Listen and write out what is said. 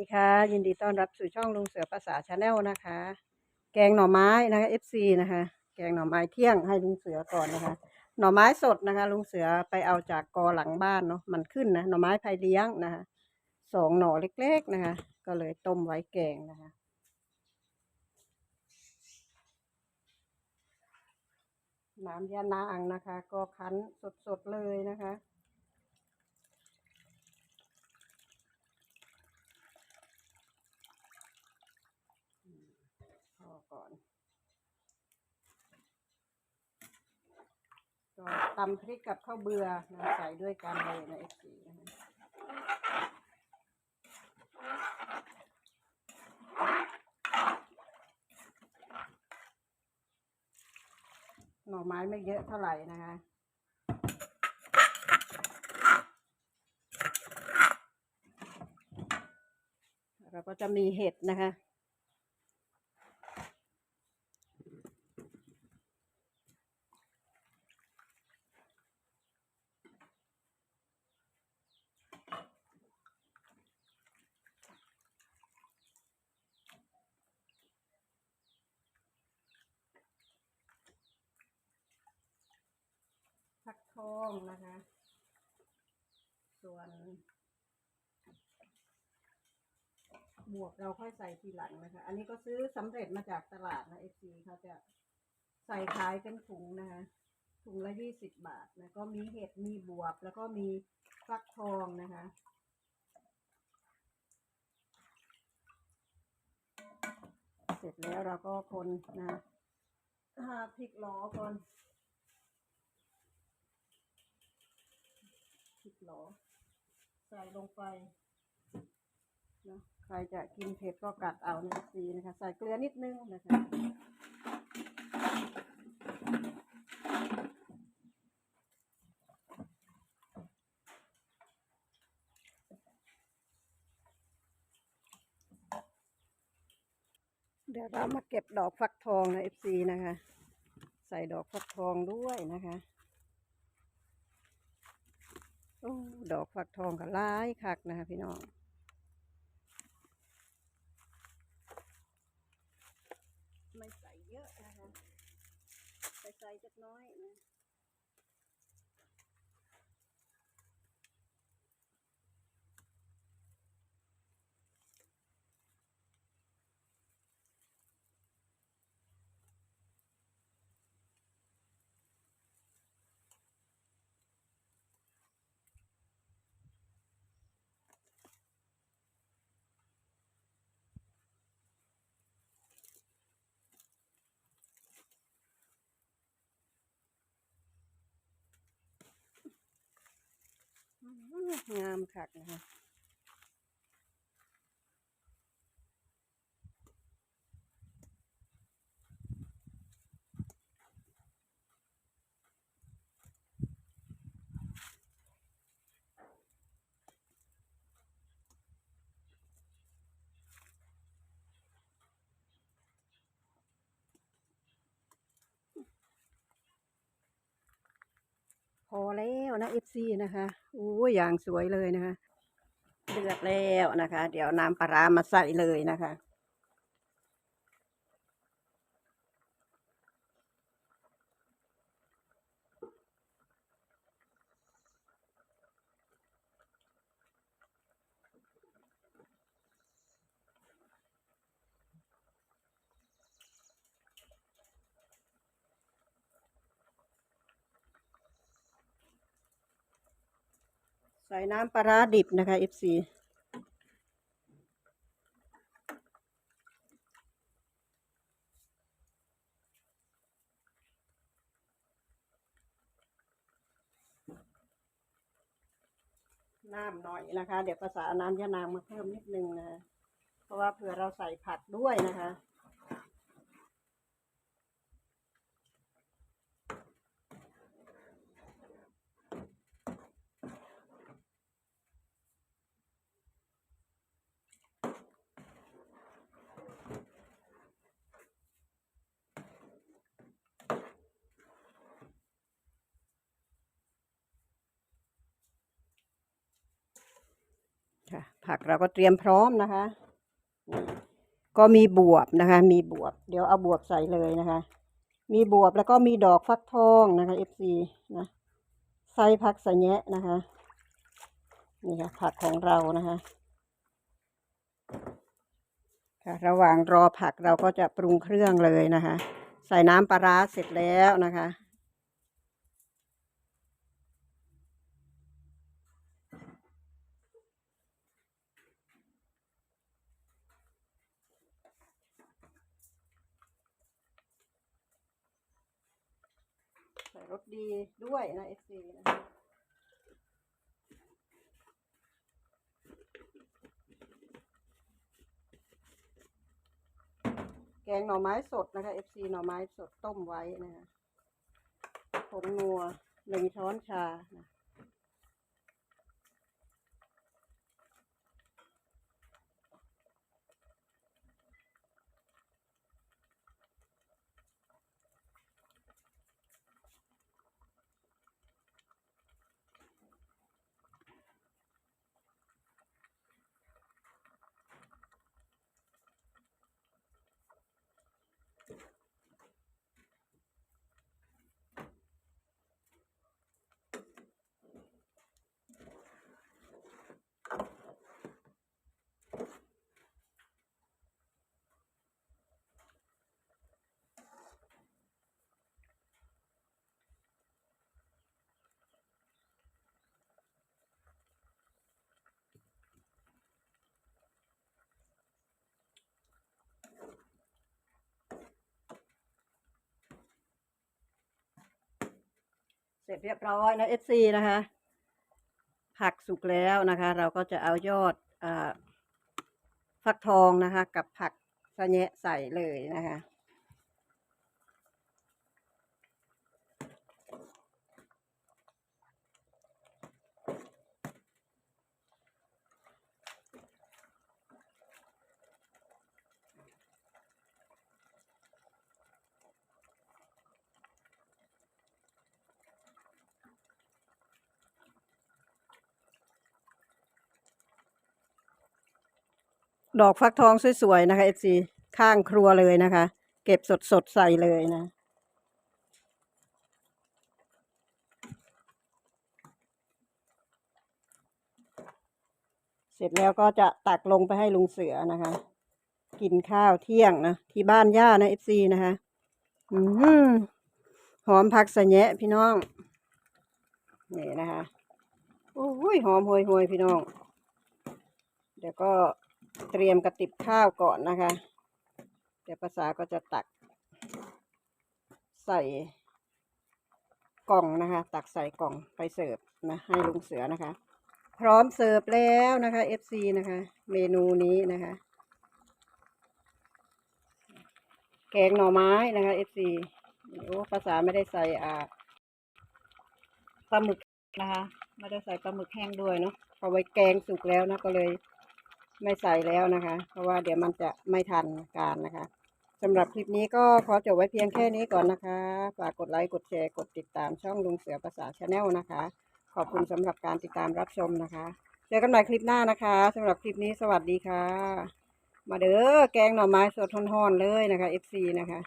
ดีค่ะ ยินดีต้อนรับสู่ช่องลุงเสือภาษาชาแนลนะคะ แกงหน่อไม้นะคะ FC นะคะ แกงหน่อไม้เที่ยงให้ลุงเสือก่อนนะคะ หน่อไม้สดนะคะ ลุงเสือไปเอาจากกอหลังบ้านเนาะมันขึ้นนะหน่อไม้ไผ่เลี้ยงนะคะสองหน่อเล็กๆนะคะ ก็เลยต้มไว้แกงนะคะ น้ำยานางนะคะ ก็คั้นสดๆเลยนะคะ พอก่อน ก็ตำพริกกับข้าวเบื่อนะใส่ด้วยกันเลยนะเอฟซีหน่อไม้ไม่เยอะเท่าไหร่นะคะเราก็จะมีเห็ดนะคะ ฟักทองนะคะ ส่วนบวกเราค่อยใส่ทีหลังนะคะ อันนี้ก็ซื้อสำเร็จมาจากตลาดนะเอซีเขาจะใส่ขายเป็นถุงนะคะ ถุงละยี่สิบบาทนะ ก็มีเห็ด มีบวบ แล้วก็มีฟักทองนะคะ เสร็จแล้วเราก็คนนะหาพริกล้อก่อน พริกหลอ ใส่ลงไปนะใครจะกินเผ็ดก็กัดเอานะสีนะคะ ใส่เกลือนิดนึงนะคะเดี๋ยวเรามาเก็บดอกฟักทองนะ FC นะคะ ใส่ดอกฟักทองด้วยนะคะ โอ้ดอกฟักทองกับลายคักนะคะพี่น้องไม่ใส่เยอะนะคะใส่ใส่จักน้อยนะ งามคักนะคะพอแล้ว นะ FC นะคะอู้ยอย่างสวยเลยนะคะเดือดแล้วนะคะ เดี๋ยวน้ำปลาร้ามาใส่เลยนะคะ ใส่น้ำปลาร้าดิบนะคะ FC น้ำหน่อยนะคะ เดี๋ยวภาษาน้ำยะนางมาเพิ่มนิดนึงนะคะเพราะว่าเผื่อเราใส่ผักด้วยนะคะ พ ค่ะผักเราก็เตรียมพร้อมนะคะ ก็มีบวบนะคะ มีบวบ เดี๋ยวเอาบวบใส่เลยนะคะ มีบวบแล้วก็มีดอกฟักทองนะคะ FC นะไส้ผักสะแยะนะคะ นี่ค่ะผักของเรานะคะค่ะระหว่างรอผักเราก็จะปรุงเครื่องเลยนะคะ ใส่น้ำปลาร้าเสร็จแล้วนะคะ ใส่ รสดีด้วยนะ FC นะคะแกงหน่อไม้สดนะคะ FC หน่อไม้สดต้มไว้นะคะผงนัวหนึ่งช้อนชานะ ร็จเรียบร้อยนะเอซีนะคะ ผักสุกแล้วนะคะ เราก็จะเอายอดอฟักทองนะคะ กับผักสะแยะใส่เลยนะคะ ดอกฟักทองสวยๆนะคะ FC ข้างครัวเลยนะคะ เก็บสดๆใส่เลยนะเสร็จแล้วก็จะตักลงไปให้ลุงเสือนะคะ กินข้าวเที่ยงนะที่บ้านย่านะ FC นะคะอืมหอมผักสะแยะพี่น้องนี่นะคะโอ้ยหอมโหยๆพี่น้อง เดี๋ยวก็ เตรียมกระติบข้าวก่อนนะคะ เดี๋ยวภาษาก็จะตัก ใส่กล่องนะคะ ตักใส่กล่องไปเสิร์ฟนะให้ลุงเสือนะคะ พร้อมเสิร์ฟแล้วนะคะ FC นะคะ เมนูนี้นะคะ แกงหน่อไม้นะคะ FC โอ้ภาษาไม่ได้ใส่อ่าปลาหมึกนะคะ ไม่ได้ใส่ปลาหมึกแห้งด้วยเนาะพอไว้แกงสุกแล้วนะก็เลย ไม่ใส่แล้วนะคะ เพราะว่าเดี๋ยวมันจะไม่ทันการนะคะสำหรับคลิปนี้ก็ขอจบไว้เพียงแค่นี้ก่อนนะคะ ฝากกดไลค์กดแชร์กดติดตามช่องลุงเสือภาษาชาแนลนะคะ ขอบคุณสำหรับการติดตามรับชมนะคะ เจอกันใหม่คลิปหน้านะคะสำหรับคลิปนี้สวัสดีค่ะ มาเด้อแกงหน่อไม้สดทอนๆเลยนะคะ FC นะคะ